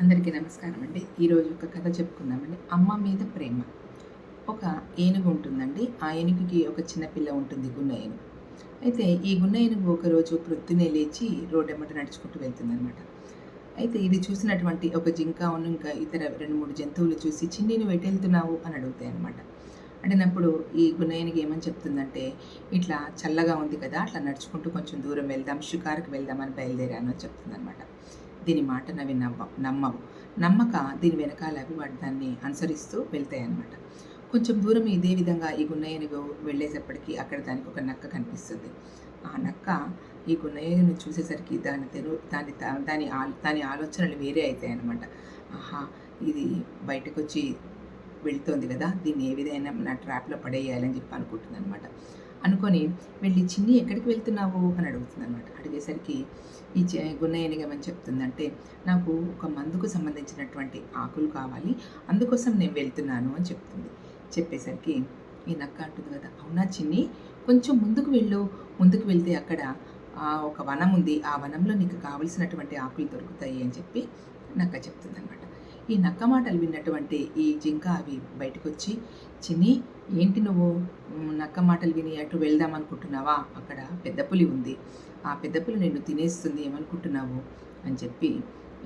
అందరికీ నమస్కారం అండి. ఈరోజు ఒక కథ చెప్పుకుందామండి. అమ్మ మీద ప్రేమ. ఒక ఏనుగు ఉంటుందండి. ఆ ఏనుగుకి ఒక చిన్న పిల్ల ఉంటుంది గున్న ఏనుగు. అయితే ఈ గున్న ఏనుగు ఒకరోజు ప్రొద్దునే లేచి రోడ్డెమ్మట నడుచుకుంటూ వెళ్తుందనమాట అయితే ఇది చూసినటువంటి ఒక జింక ఉన్న ఇంకా ఇతర రెండు మూడు జంతువులు చూసి చిన్ని వెటెళ్తున్నావు అని అడుగుతాయి అనమాట అడిగినప్పుడు ఈ గున్న ఏమని చెప్తుందంటే ఇట్లా చల్లగా ఉంది కదా అట్లా నడుచుకుంటూ కొంచెం దూరం వెళ్దాం షికారుకి వెళ్దామని బయలుదేరాను అని చెప్తుందనమాట దీని మాట నవి నవ్వ నమ్మవు. నమ్మక దీని వెనకాల అవి వాటి దాన్ని అనుసరిస్తూ వెళ్తాయి అన్నమాట కొంచెం దూరం ఇదే విధంగా ఈ గున్నయ్యను వెళ్ళేటప్పటికీ అక్కడ దానికి ఒక నక్క కనిపిస్తుంది. ఆ నక్క ఈ గున్నయ్యను చూసేసరికి దాని తెరు దాని దాని ఆ దాని ఆలోచనలు వేరే అవుతాయి అన్నమాట ఆహా ఇది బయటకు వచ్చి వెళ్తోంది కదా దీన్ని ఏ విధంగా నా ట్రాప్లో పడేయాలని చెప్పి అనుకుంటుంది అనమాట అనుకొని వెళ్ళి చిన్ని ఎక్కడికి వెళ్తున్నావు? అని అడుగుతుంది అనమాట అడిగేసరికి ఈ చె- గున్నయ్యనిగా ఏమని చెప్తుందంటే నాకు ఒక మందుకు సంబంధించినటువంటి ఆకులు కావాలి అందుకోసం నేను వెళ్తున్నాను అని చెప్తుంది. చెప్పేసరికి ఈ నక్క అంటుంది కదా అవునా చిన్ని కొంచెం ముందుకు వెళ్ళు. ముందుకు వెళ్తే అక్కడ ఒక వనం ఉంది. ఆ వనంలో నీకు కావలసినటువంటి ఆకులు దొరుకుతాయి అని చెప్పి నక్క చెప్తుంది అనమాట ఈ నక్క మాటలు విన్నటువంటి ఈ జింక అవి బయటకు వచ్చి చిన్ని ఏంటి నువ్వు? నక్క మాటలు విని అటు వెళ్దాం అనుకుంటున్నావా అక్కడ పెద్ద పులి ఉంది. ఆ పెద్ద పులి నిన్ను తినేస్తుంది ఏమనుకుంటున్నావు? అని చెప్పి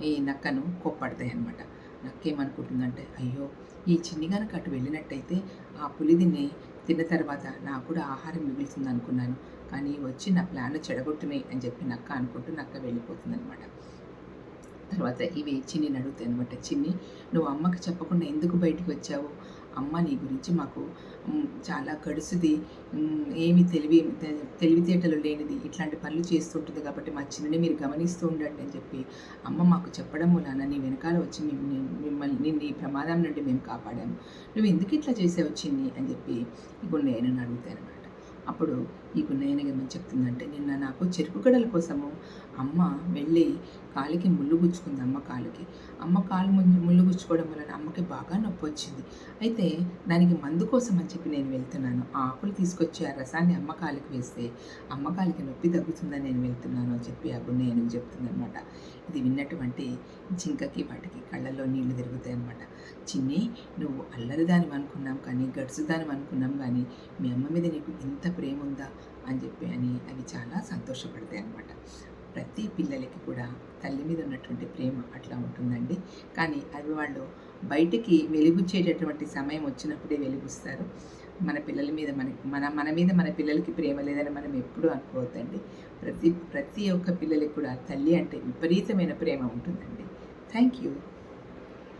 ఈ నక్కను కోప్పడతాయి అనమాట నక్కేమనుకుంటుందంటే అయ్యో ఈ చిన్ని గనక అటు వెళ్ళినట్టయితే ఆ పులి తిని తిన్న తర్వాత నాకు కూడా ఆహారం మిగులుతుంది అనుకున్నాను కానీ వచ్చి నా ప్లాన్ చెడగొట్టునే అని చెప్పి నక్క అనుకుంటూ నక్క వెళ్ళిపోతుంది అనమాట తర్వాత ఇవి చిన్నిని అడుగుతాయి అనమాట చిన్ని నువ్వు అమ్మకి చెప్పకుండా ఎందుకు బయటికి వచ్చావు? అమ్మ నీ గురించి మాకు చాలా గడుసుది. ఏమి తెలివి తెలివితేటలు లేనిది. ఇట్లాంటి పనులు చేస్తుంటుంది కాబట్టి మా చిన్నని మీరు గమనిస్తూ ఉండండి అని చెప్పి అమ్మ మాకు చెప్పడం వలన నీ వెనకాల వచ్చి నీ- మిమ్మల్ని నిన్ను ఈ ప్రమాదం నుండి మేము కాపాడాము. నువ్వు ఎందుకు ఇట్లా చేసావు చిన్ని? అని చెప్పి ఇప్పుడు నేను అడుగుతాను అనమాట అప్పుడు ఈ గున్నయ్యనగా చెప్తుందంటే నిన్న నాకు చెరుకు గడల కోసము అమ్మ వెళ్ళి కాలికి ముళ్ళు గుచ్చుకుంది అమ్మ కాలుకి. అమ్మ కాలు ముళ్ళు గుచ్చుకోవడం వలన అమ్మకి బాగా నొప్పి వచ్చింది. అయితే దానికి మందు కోసం అని చెప్పి నేను వెళ్తున్నాను. ఆ ఆకులు తీసుకొచ్చి ఆ రసాన్ని అమ్మ కాలికి వేస్తే అమ్మ కాలికి నొప్పి తగ్గుతుందని నేను వెళ్తున్నాను అని చెప్పి ఆ గున్నయ్యను చెప్తుందనమాట ఇది విన్నటువంటి జింకకి వాటికి కళ్ళల్లో నీళ్ళు తిరుగుతాయి అనమాట చిన్ని నువ్వు అల్లరిదాని అనుకున్నాం కానీ గడుసుదాని అనుకున్నాం కానీ మీ అమ్మ మీద నీకు ఇంత ప్రేమ ఉందా అని చెప్పి అని అవి చాలా సంతోషపడతాయి అనమాట ప్రతి పిల్లలకి కూడా తల్లి మీద ఉన్నటువంటి ప్రేమ అట్లా ఉంటుందండి. కానీ అవి వాళ్ళు బయటికి వెలుగుచ్చేటటువంటి సమయం వచ్చినప్పుడే వెలుగుస్తారు మన పిల్లల మీద మన మన మన మీద మన పిల్లలకి ప్రేమ లేదని మనం ఎప్పుడూ అనుకోవద్దండి. ప్రతి ప్రతి ఒక్క పిల్లలకి కూడా తల్లి అంటే విపరీతమైన ప్రేమ ఉంటుందండి. Thank you.